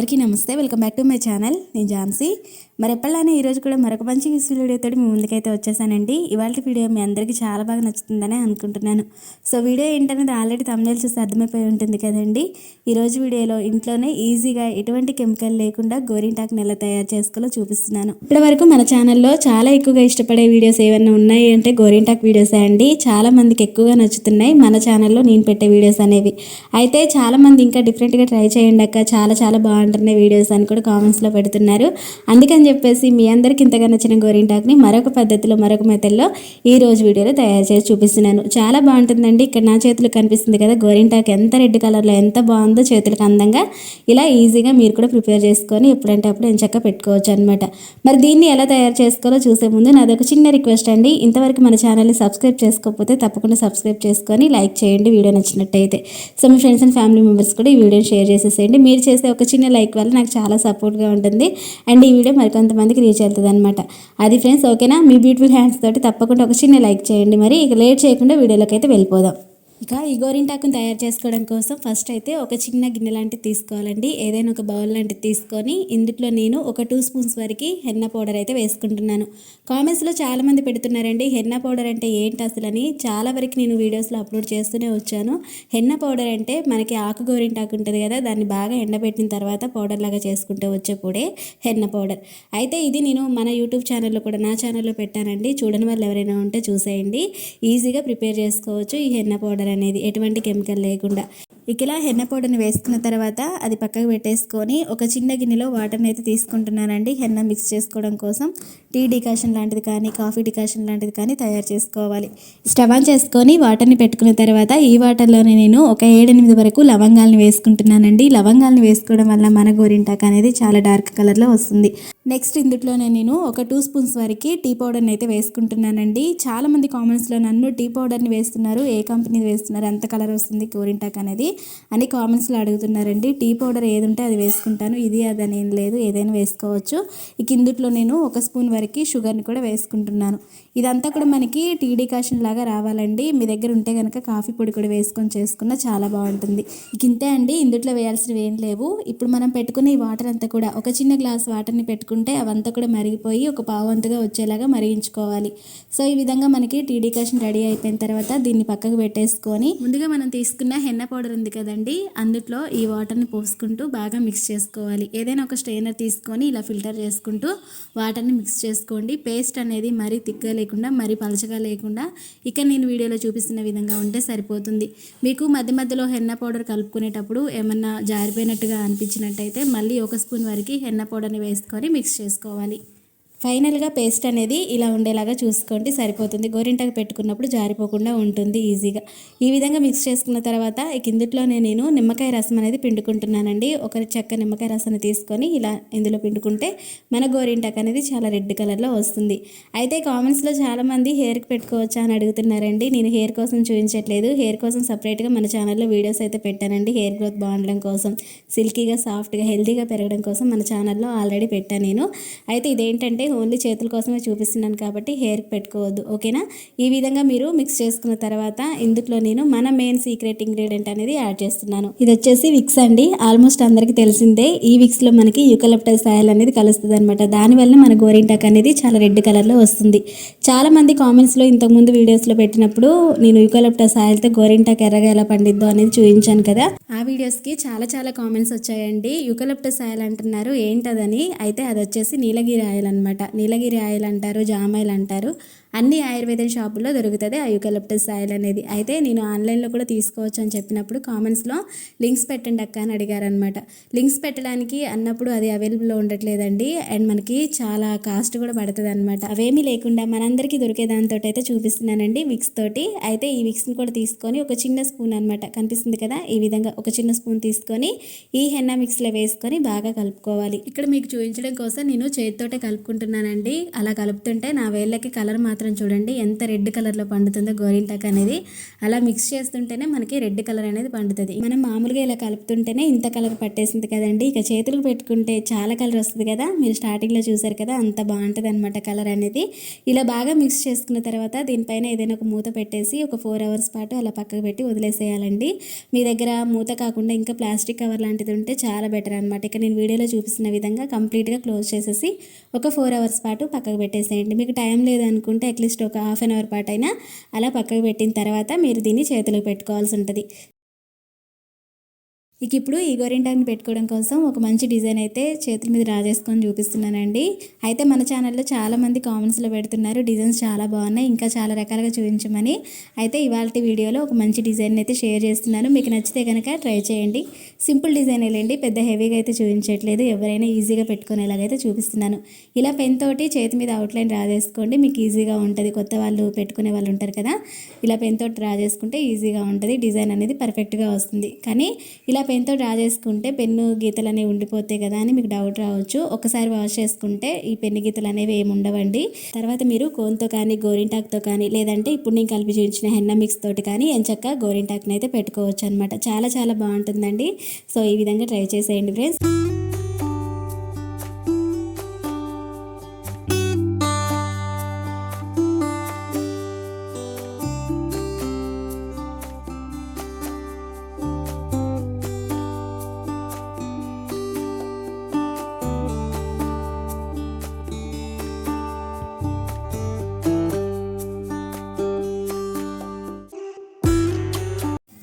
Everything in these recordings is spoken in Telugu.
అందరికీ నమస్తే. Welcome back to my channel. నేను ఝాన్సీ. మరి ఎప్పటిలానే ఈరోజు కూడా మరొక మంచి యూస్ఫుల్ వీడియోతో మీ ముందుకైతే వచ్చేసానండి. ఇవాళ వీడియో మీ అందరికీ చాలా బాగా నచ్చుతుందని అనుకుంటున్నాను. సో వీడియో ఏంటనేది ఆల్రెడీ తమిళ చూసి అర్థమైపోయి ఉంటుంది కదండి. ఈరోజు వీడియోలో ఇంట్లోనే ఈజీగా ఎటువంటి కెమికల్ లేకుండా గోరింటాకుని ఎలా తయారు చేసుకోలో చూపిస్తున్నాను. ఇప్పటి వరకు మన ఛానల్లో చాలా ఎక్కువగా ఇష్టపడే వీడియోస్ ఏమైనా ఉన్నాయి అంటే గోరింటాకు వీడియోసే అండి. చాలా మందికి ఎక్కువగా నచ్చుతున్నాయి. మన ఛానల్లో నేను పెట్టే వీడియోస్ అనేవి. అయితే చాలా మంది ఇంకా డిఫరెంట్గా ట్రై చేయండి అక్క. చాలా చాలా బాగుంటున్నాయి వీడియోస్ అని కూడా కామెంట్స్లో పెడుతున్నారు. అందుకని చెప్పేసి మీ అందరికి ఇంతగా నచ్చిన గోరింటాక్ని మరొక పద్ధతిలో మరొక మెథడ్లో ఈ రోజు వీడియోలో తయారు చేసి చూపిస్తున్నాను. చాలా బాగుంటుందండి. ఇక్కడ నా చేతులు కనిపిస్తుంది కదా గోరింటాక్ ఎంత రెడ్ కలర్లో ఎంత బాగుందో చేతులకు అందంగా. ఇలా ఈజీగా మీరు కూడా ప్రిపేర్ చేసుకొని ఎప్పుడంటే అప్పుడు ఎంచక్క పెట్టుకోవచ్చు అనమాట మరి దీన్ని ఎలా తయారు చేసుకోవాలో చూసే ముందు నాది ఒక చిన్న రిక్వెస్ట్ అండి. ఇంతవరకు మన ఛానల్ని సబ్స్క్రైబ్ చేసుకోకపోతే తప్పకుండా సబ్స్క్రైబ్ చేసుకొని లైక్ చేయండి. వీడియో నచ్చినట్టయితే. సో మీ ఫ్రెండ్స్ అండ్ ఫ్యామిలీ మెంబర్స్ కూడా ఈ వీడియోని షేర్ చేసేసేయండి. మీరు చేసే ఒక చిన్న లైక్ లైక్ వల్ల నాకు చాలా సపోర్ట్గా ఉంటుంది. అండ్ ఈ వీడియో మరికొంతమందికి రీచ్ అవుతుంది అనమాట అది ఫ్రెండ్స్ ఓకేనా? మీ బ్యూటిఫుల్ హ్యాండ్స్ తోటి తప్పకుండా ఒక చిన్న లైక్ చేయండి మరి. ఇక లేట్ చేయకుండా వీడియోలోకి అయితే వెళ్ళిపోదాం. ఇక ఈ గోరింటాకుని తయారు చేసుకోవడం కోసం ఫస్ట్ అయితే ఒక చిన్న గిన్నె లాంటిది తీసుకోవాలండి. ఏదైనా ఒక బౌల్ లాంటిది తీసుకొని ఇందులో నేను ఒక టూ స్పూన్స్ వరకు హెన్న పౌడర్ అయితే వేసుకుంటున్నాను. కామెంట్స్లో చాలామంది పెడుతున్నారండి హెన్న పౌడర్ అంటే ఏంటి అసలు అని చాలా వరకు నేను వీడియోస్లో అప్లోడ్ చేస్తూనే వచ్చాను. హెన్న పౌడర్ అంటే మనకి ఆకు గోరింటాకు ఉంటుంది కదా దాన్ని బాగా ఎండబెట్టిన తర్వాత పౌడర్ లాగా చేసుకుంటే వచ్చే పొడే హెన్న పౌడర్ అయితే ఇది నేను మన యూట్యూబ్ ఛానల్లో కూడా నా ఛానల్లో పెట్టానండి. చూడని వాళ్ళు ఎవరైనా ఉంటే చూసేయండి. ఈజీగా ప్రిపేర్ చేసుకోవచ్చు ఈ హెన్న పౌడర్ అనేది ఎటువంటి కెమికల్ లేకుండా. ఇక ఇలా హెన్న పౌడర్ని వేసుకున్న తర్వాత అది పక్కకు పెట్టేసుకొని ఒక చిన్న గిన్నెలో వాటర్ని అయితే తీసుకుంటున్నానండి. హెన్న మిక్స్ చేసుకోవడం కోసం టీ డికాషన్ లాంటిది కానీ కాఫీ డికాషన్ లాంటిది కానీ తయారు చేసుకోవాలి. స్టవ్ ఆన్ చేసుకొని వాటర్ని పెట్టుకున్న తర్వాత ఈ వాటర్లోనే నేను ఒక ఏడెనిమిది వరకు లవంగాల్ని వేసుకుంటున్నానండి. లవంగాల్ని వేసుకోవడం వల్ల మన గోరింటాక్ అనేది చాలా డార్క్ కలర్లో వస్తుంది. నెక్స్ట్ ఇందులోనే నేను ఒక టూ స్పూన్స్ వరకు టీ పౌడర్ని అయితే వేసుకుంటున్నానండి. చాలామంది కామెంట్స్లో నన్ను టీ పౌడర్ని వేస్తున్నారు ఏ కంపెనీ వేస్తున్నారు ఎంత కలర్ వస్తుంది కోరింటాక్ అనేది అని కామెంట్స్లో అడుగుతున్నారండి. టీ పౌడర్ ఏది ఉంటే అది వేసుకుంటాను ఇది అదని ఏం లేదు ఏదైనా వేసుకోవచ్చు. ఇక ఇందుట్లో నేను ఒక స్పూన్ వరకు షుగర్ని కూడా వేసుకుంటున్నాను. ఇదంతా కూడా మనకి టీ డికాషన్ లాగా రావాలండి. మీ దగ్గర ఉంటే కనుక కాఫీ పొడి కూడా వేసుకొని చేసుకున్న చాలా బాగుంటుంది. ఇక ఇంతే అండి ఇందుట్లో వేయాల్సినవి ఏం లేవు. ఇప్పుడు మనం పెట్టుకునే ఈ వాటర్ అంతా కూడా ఒక చిన్న గ్లాస్ వాటర్ని పెట్టుకుంటే అవంతా కూడా మరిగిపోయి ఒక పావంతుగా వచ్చేలాగా మరిగించుకోవాలి. సో ఈ విధంగా మనకి టీ డికాషన్ రెడీ అయిపోయిన తర్వాత దీన్ని పక్కకు పెట్టేసుకొని ముందుగా మనం తీసుకున్న హెన్న పౌడర్ ఉంది కదండి అందుట్లో ఈ వాటర్ని పోసుకుంటూ బాగా మిక్స్ చేసుకోవాలి. ఏదైనా ఒక స్ట్రైనర్ తీసుకొని ఇలా ఫిల్టర్ చేసుకుంటూ వాటర్ని మిక్స్ చేసుకోండి. పేస్ట్ అనేది మరీ తిక్కగా లేకుండా మరీ పలచగా లేకుండా ఇక్కడ నేను వీడియోలో చూపిస్తున్న విధంగా ఉంటే సరిపోతుంది. మీకు మధ్య మధ్యలో హెన్న పౌడర్ కలుపుకునేటప్పుడు ఏమన్నా జారిపోయినట్టుగా అనిపించినట్టయితే మళ్ళీ ఒక స్పూన్ వరకు హెన్న పౌడర్ని వేసుకొని మిక్స్ చేసుకోవాలి. ఫైనల్గా పేస్ట్ అనేది ఇలా ఉండేలాగా చూసుకోండి సరిపోతుంది. గోరింటాకు పెట్టుకున్నప్పుడు జారిపోకుండా ఉంటుంది ఈజీగా. ఈ విధంగా మిక్స్ చేసుకున్న తర్వాత కిందిట్లోనే నేను నిమ్మకాయ రసం అనేది పిండుకుంటున్నానండి. ఒక చెక్క నిమ్మకాయ రసాన్ని తీసుకొని ఇలా ఇందులో పిండుకుంటే మన గోరింటాకు అనేది చాలా రెడ్ కలర్లో వస్తుంది. అయితే కామెంట్స్లో చాలామంది హెయిర్కి పెట్టుకోవచ్చా అని అడుగుతున్నారండి. నేను హెయిర్ కోసం చూపించట్లేదు. హెయిర్ కోసం సపరేట్గా మన ఛానల్లో వీడియోస్ అయితే పెట్టానండి. హెయిర్ గ్రోత్ బాగుండడం కోసం సిల్కీగా సాఫ్ట్గా హెల్తీగా పెరగడం కోసం మన ఛానల్లో ఆల్రెడీ పెట్టాను నేను. అయితే ఇదేంటంటే ఓన్లీ చేతుల కోసమే చూపిస్తున్నాను కాబట్టి హెయిర్కి పెట్టుకోవద్దు ఓకేనా? ఈ విధంగా మీరు మిక్స్ చేసుకున్న తర్వాత ఇందులో నేను మన మెయిన్ సీక్రెట్ ఇంగ్రీడియంట్ అనేది యాడ్ చేస్తున్నాను. ఇది వచ్చేసి విక్స్ అండి. ఆల్మోస్ట్ అందరికీ తెలిసిందే ఈ విక్స్లో మనకి యూకలిప్టస్ ఆయిల్ అనేది కలుస్తుంది అనమాట దానివల్ల మన గోరింటాక్ అనేది చాలా రెడ్ కలర్లో వస్తుంది. చాలా మంది కామెంట్స్లో ఇంతకుముందు వీడియోస్లో పెట్టినప్పుడు నేను యూకలిప్టస్ ఆయిల్తో గోరింటాక్ ఎర్రగా ఎలా పండిద్దో అనేది చూపించాను కదా. ఆ వీడియోస్కి చాలా చాలా కామెంట్స్ వచ్చాయండి. యూకలప్టస్ ఆయిల్ అంటున్నారు ఏంటదని? అయితే అది వచ్చేసి నీలగిరి ఆయిల్ అనమాట నీలగిరి ఆయిల్ అంటారు జామ్ ఆయిల్ అంటారు. అన్ని ఆయుర్వేద షాపుల్లో దొరుకుతుంది ఆ యూకలిప్టస్ ఆయిల్ అనేది. అయితే నేను ఆన్లైన్లో కూడా తీసుకోవచ్చు అని చెప్పినప్పుడు కామెంట్స్లో లింక్స్ పెట్టండి అక్క అని అడిగారనమాట. లింక్స్ పెట్టడానికి అన్నప్పుడు అది అవైలబుల్లో ఉండట్లేదండి. అండ్ మనకి చాలా కాస్ట్ కూడా పడుతుంది అనమాట అవేమీ లేకుండా మనందరికీ దొరికే దాంతో అయితే చూపిస్తున్నానండి విక్స్ తోటి. అయితే ఈ విక్స్ని కూడా తీసుకొని ఒక చిన్న స్పూన్ అనమాట. కనిపిస్తుంది కదా? ఈ విధంగా ఒక చిన్న స్పూన్ తీసుకొని ఈ హెన్నా మిక్స్లో వేసుకొని బాగా కలుపుకోవాలి. ఇక్కడ మీకు చూపించడం కోసం నేను చేతితోటే కలుపుకుంటున్నానండి. అలా కలుపుతుంటే నా వేళ్ళకి కలర్ మాత్రం మాత్రం చూడండి ఎంత రెడ్ కలర్లో పండుతుందో గోరింటాకు అనేది. అలా మిక్స్ చేస్తుంటేనే మనకి రెడ్ కలర్ అనేది పండుతుంది. మనం మామూలుగా ఇలా కలుపుతుంటేనే ఇంత కలర్ పట్టేసింది కదండి. ఇక చేతులకు పెట్టుకుంటే చాలా కలర్ వస్తుంది కదా. మీరు స్టార్టింగ్లో చూసారు కదా అంత బాగుంటుంది అనమాట కలర్ అనేది. ఇలా బాగా మిక్స్ చేసుకున్న తర్వాత దీనిపైన ఏదైనా ఒక మూత పెట్టేసి ఒక ఫోర్ అవర్స్ పాటు అలా పక్కకు పెట్టి వదిలేసేయాలండి. మీ దగ్గర మూత కాకుండా ఇంకా ప్లాస్టిక్ కవర్ లాంటిది ఉంటే చాలా బెటర్ అనమాట ఇక నేను వీడియోలో చూపిస్తున్న విధంగా కంప్లీట్గా క్లోజ్ చేసేసి ఒక ఫోర్ అవర్స్ పాటు పక్కకు పెట్టేసేయండి. మీకు టైం లేదనుకుంటే అట్లీస్ట్ ఒక హాఫ్ అన్ అవర్ పాటు అయినా అలా పక్కకు పెట్టిన తర్వాత మీరు దీన్ని చేతులకు పెట్టుకోవాల్సి ఉంటుంది. ఇక ఇప్పుడు ఈ గోరింటాకుని పెట్టుకోవడం కోసం ఒక మంచి డిజైన్ అయితే చేతుల మీద రాజేసుకొని చూపిస్తున్నానండి. అయితే మన ఛానల్లో చాలామంది కామెంట్స్లో పెడుతున్నారు డిజైన్స్ చాలా బాగున్నాయి ఇంకా చాలా రకాలుగా చూపించమని. అయితే ఇవాళ వీడియోలో ఒక మంచి డిజైన్ అయితే షేర్ చేస్తున్నాను. మీకు నచ్చితే కనుక ట్రై చేయండి. సింపుల్ డిజైన్ వెళ్ళండి పెద్ద హెవీగా అయితే చూపించట్లేదు. ఎవరైనా ఈజీగా పెట్టుకునేలాగైతే చూపిస్తున్నాను. ఇలా పెన్ తోటి చేతి మీద అవుట్లైన్ రాజేసుకోండి. మీకు ఈజీగా ఉంటుంది. కొత్త వాళ్ళు పెట్టుకునే వాళ్ళు ఉంటారు కదా ఇలా పెన్ తోటి డ్రా చేసుకుంటే ఈజీగా ఉంటుంది. డిజైన్ అనేది పర్ఫెక్ట్గా వస్తుంది. కానీ ఇలా పెన్తో డ్రా చేసుకుంటే పెన్ను గీతలు అనేవి ఉండిపోతాయి కదా అని మీకు డౌట్ రావచ్చు. ఒకసారి వాష్ చేసుకుంటే ఈ పెన్ను గీతలు అనేవి ఏమి ఉండవండి. తర్వాత మీరు కోన్తో కానీ గోరింటాక్తో కానీ లేదంటే ఇప్పుడు నేను కలిపి చూపించిన హెన్న మిక్స్ తోటి కానీ ఎంచక్క గోరింటాక్ని అయితే పెట్టుకోవచ్చు అనమాట చాలా చాలా బాగుంటుందండి. సో ఈ విధంగా ట్రై చేసేయండి ఫ్రెండ్స్.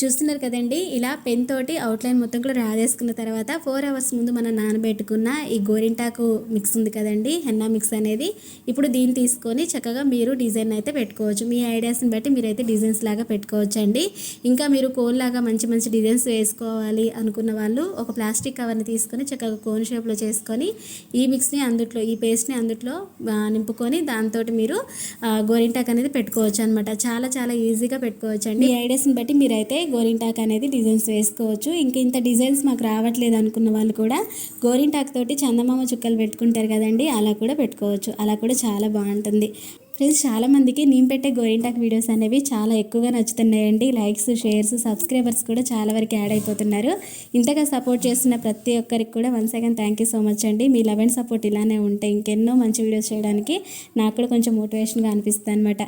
చూస్తున్నారు కదండి ఇలా పెన్ తోటి అవుట్లైన్ మొత్తం కూడా రాదేసుకున్న తర్వాత ఫోర్ అవర్స్ ముందు మనం నానబెట్టుకున్న ఈ గోరింటాకు మిక్స్ ఉంది కదండి హెన్నా మిక్స్ అనేది. ఇప్పుడు దీన్ని తీసుకొని చక్కగా మీరు డిజైన్ అయితే పెట్టుకోవచ్చు. మీ ఐడియాస్ని బట్టి మీరైతే డిజైన్స్ లాగా పెట్టుకోవచ్చు అండి ఇంకా మీరు కోన్ లాగా మంచి మంచి డిజైన్స్ వేసుకోవాలి అనుకున్న వాళ్ళు ఒక ప్లాస్టిక్ కవర్ని తీసుకొని చక్కగా కోన్ షేప్లో చేసుకొని ఈ మిక్స్ని అందుట్లో ఈ పేస్ట్ని అందుట్లో నింపుకొని దాంతో మీరు గోరింటాక్ అనేది పెట్టుకోవచ్చు అనమాట చాలా చాలా ఈజీగా పెట్టుకోవచ్చు అండి ఈ ఐడియాస్ని బట్టి మీరైతే గోరింటాక్ అనేది డిజైన్స్ వేసుకోవచ్చు. ఇంక ఇంత డిజైన్స్ మాకు రావట్లేదు అనుకున్న వాళ్ళు కూడా గోరింటాక్ తోటి చందమామ చుక్కలు పెట్టుకుంటారు కదండి అలా కూడా పెట్టుకోవచ్చు. అలా కూడా చాలా బాగుంటుంది. ఫ్రెండ్స్ చాలామందికి నేను పెట్టే గోరింటాక్ వీడియోస్ అనేవి చాలా ఎక్కువగా నచ్చుతున్నాయండి. లైక్స్ షేర్స్ సబ్స్క్రైబర్స్ కూడా చాలా వరకు యాడ్ అయిపోతున్నారు. ఇంతగా సపోర్ట్ చేస్తున్న ప్రతి ఒక్కరికి కూడా one second thank you so much అండి. మీ లవ్ అండ్ సపోర్ట్ ఇలానే ఉంటాయి ఇంకెన్నో మంచి వీడియోస్ చేయడానికి నాకు కూడా కొంచెం మోటివేషన్గా అనిపిస్తుంది అనమాట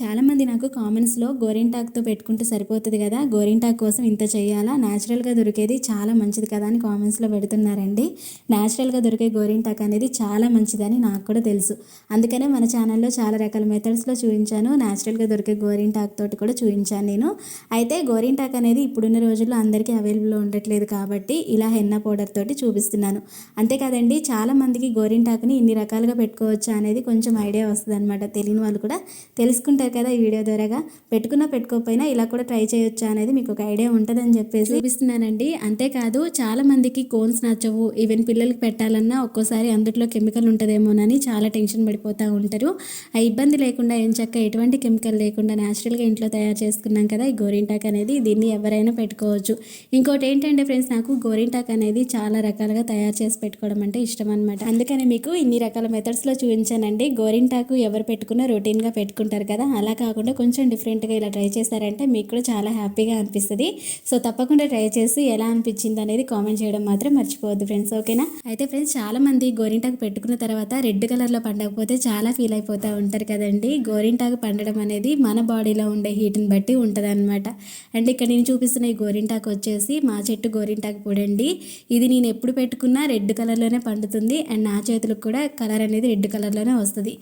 చాలామంది నాకు కామెంట్స్లో గోరింటాక్తో పెట్టుకుంటే సరిపోతుంది కదా గోరింటాక్ కోసం ఇంత చేయాలా? న్యాచురల్గా దొరికేది చాలా మంచిది కదా అని కామెంట్స్లో పెడుతున్నారండి. న్యాచురల్గా దొరికే గోరింటాక్ అనేది చాలా మంచిదని నాకు కూడా తెలుసు. అందుకనే మన ఛానల్లో చాలా రకాల మెథడ్స్లో చూపించాను. న్యాచురల్గా దొరికే గోరింటాక్ తోటి కూడా చూపించాను నేను. అయితే గోరింటాక్ అనేది ఇప్పుడున్న రోజుల్లో అందరికీ అవైలబుల్లో ఉండట్లేదు కాబట్టి ఇలా హెన్న పౌడర్ తోటి చూపిస్తున్నాను. అంతేకాదండి చాలామందికి గోరింటాకుని ఇన్ని రకాలుగా పెట్టుకోవచ్చా అనేది కొంచెం ఐడియా వస్తుంది అనమాట తెలియని వాళ్ళు కూడా తెలుసుకుంటారు చూసారు కదా ఈ వీడియో ద్వారాగా? పెట్టుకున్నా పెట్టుకోకపోయినా ఇలా కూడా ట్రై చేయొచ్చు అనేది మీకు ఒక ఐడియా ఉంటుందని చెప్పేసి చూపిస్తున్నానండి. అంతేకాదు చాలా మందికి కోన్స్ నచ్చవు. ఈవెన్ పిల్లలకి పెట్టాలన్నా ఒక్కోసారి అందులో కెమికల్ ఉంటుందేమోనని చాలా టెన్షన్ పడిపోతూ ఉంటారు. ఆ ఇబ్బంది లేకుండా ఏం చక్క ఎటువంటి కెమికల్ లేకుండా న్యాచురల్గా ఇంట్లో తయారు చేసుకున్నాం కదా ఈ గోరింటాక్ అనేది దీన్ని ఎవరైనా పెట్టుకోవచ్చు. ఇంకోటి ఏంటంటే ఫ్రెండ్స్ నాకు గోరింటాక్ అనేది చాలా రకాలుగా తయారు చేసి పెట్టుకోవడం అంటే ఇష్టం అనమాట అందుకని మీకు ఇన్ని రకాల మెథడ్స్లో చూపించానండి. గోరింటాకు ఎవరు పెట్టుకున్నా రొటీన్గా పెట్టుకుంటారు కదా అలా కాకుండా కొంచెం డిఫరెంట్గా ఇలా ట్రై చేశారంటే మీకు కూడా చాలా హ్యాపీగా అనిపిస్తుంది. సో తప్పకుండా ట్రై చేసి ఎలా అనిపించింది అనేది కామెంట్ చేయడం మాత్రం మర్చిపోవద్దు ఫ్రెండ్స్ ఓకేనా? అయితే ఫ్రెండ్స్ చాలామంది గోరింటాకు పెట్టుకున్న తర్వాత రెడ్ కలర్లో పండకపోతే చాలా ఫీల్ అయిపోతూ ఉంటారు కదండి. గోరింటాకు పండడం అనేది మన బాడీలో ఉండే హీట్ని బట్టి ఉంటుంది అనమాట అండ్ ఇక్కడ నేను చూపిస్తున్న ఈ గోరింటాకు వచ్చేసి మా చెట్టు గోరింటాకు పొడండి. ఇది నేను ఎప్పుడు పెట్టుకున్నా రెడ్ కలర్లోనే పండుతుంది. అండ్ నా చేతులకు కూడా కలర్ అనేది రెడ్ కలర్లోనే వస్తుంది.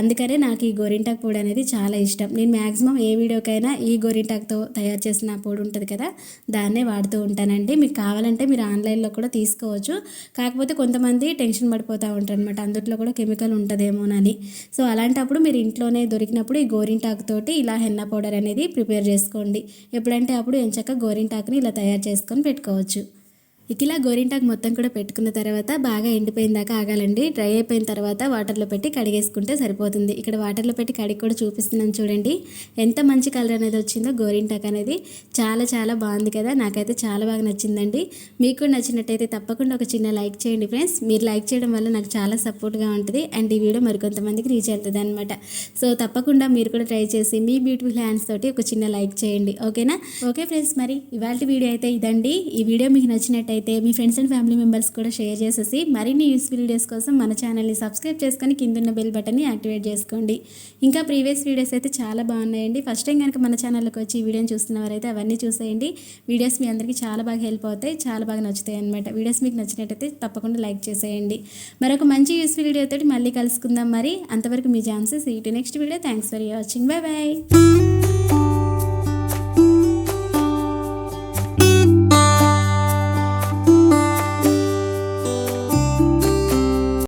అందుకనే నాకు ఈ గోరింటాకు పొడి అనేది చాలా చాలా ఇష్టం. నేను మ్యాక్సిమం ఏ వీడియోకైనా ఈ గోరింటాకుతో తయారు చేసిన పొడి ఉంటుంది కదా దాన్నే వాడుతూ ఉంటానండి. మీకు కావాలంటే మీరు ఆన్లైన్లో కూడా తీసుకోవచ్చు. కాకపోతే కొంతమంది టెన్షన్ పడిపోతూ ఉంటారు అనమాట అందుట్లో కూడా కెమికల్ ఉంటుందేమోనని. సో అలాంటప్పుడు మీరు ఇంట్లోనే దొరికినప్పుడు ఈ గోరింటాకుతోటి ఇలా హెన్న పౌడర్ అనేది ప్రిపేర్ చేసుకోండి. ఎప్పుడంటే అప్పుడు ఎంచక్క గోరింటాకుని ఇలా తయారు చేసుకొని పెట్టుకోవచ్చు. ఇక ఇలా గోరింటాకు మొత్తం కూడా పెట్టుకున్న తర్వాత బాగా ఎండిపోయిన దాకా ఆగాలండి. డ్రై అయిపోయిన తర్వాత వాటర్లో పెట్టి కడిగేసుకుంటే సరిపోతుంది. ఇక్కడ వాటర్లో పెట్టి కడిగి కూడా చూపిస్తున్నాను చూడండి. ఎంత మంచి కలర్ అనేది వచ్చిందో గోరింటాకు అనేది. చాలా చాలా బాగుంది కదా. నాకైతే చాలా బాగా నచ్చిందండి. మీకు కూడా నచ్చినట్టయితే తప్పకుండా ఒక చిన్న లైక్ చేయండి ఫ్రెండ్స్. మీరు లైక్ చేయడం వల్ల నాకు చాలా సపోర్ట్గా ఉంటుంది. అండ్ ఈ వీడియో మరికొంతమందికి రీచ్ అవుతుంది అనమాట సో తప్పకుండా మీరు కూడా ట్రై చేసి మీ బ్యూటిఫుల్ హ్యాండ్స్ తోటి ఒక చిన్న లైక్ చేయండి. ఓకేనా? ఓకే ఫ్రెండ్స్ మరి ఇవాళ వీడియో అయితే ఇదండి. ఈ వీడియో మీకు నచ్చినట్టయితే మీ ఫ్రెండ్స్ అండ్ ఫ్యామిలీ మెంబర్స్ కూడా షేర్ చేసేసి మరిన్ని యూస్ఫుల్ వీడియోస్ కోసం మన ఛానల్ని సబ్స్క్రైబ్ చేసుకొని కిందున్న బెల్ బటన్ని యాక్టివేట్ చేసుకోండి. ఇంకా ప్రీవియస్ వీడియోస్ అయితే చాలా బాగున్నాయండి. ఫస్ట్ టైం కనుక మన ఛానల్కి వచ్చి ఈ వీడియోని చూస్తున్నవారైతే అవన్నీ చూసేయండి. వీడియోస్ మీ అందరికీ చాలా బాగా హెల్ప్ అవుతాయి చాలా బాగా నచ్చుతాయి అనమాట వీడియోస్ మీకు నచ్చినట్టయితే తప్పకుండా లైక్ చేసేయండి. మరొక మంచి యూస్ఫుల్ వీడియోతో మళ్ళీ కలుసుకుందాం మరి. అంతవరకు మీ ఛాన్సెస్ ఈ next video thanks for watching bye bye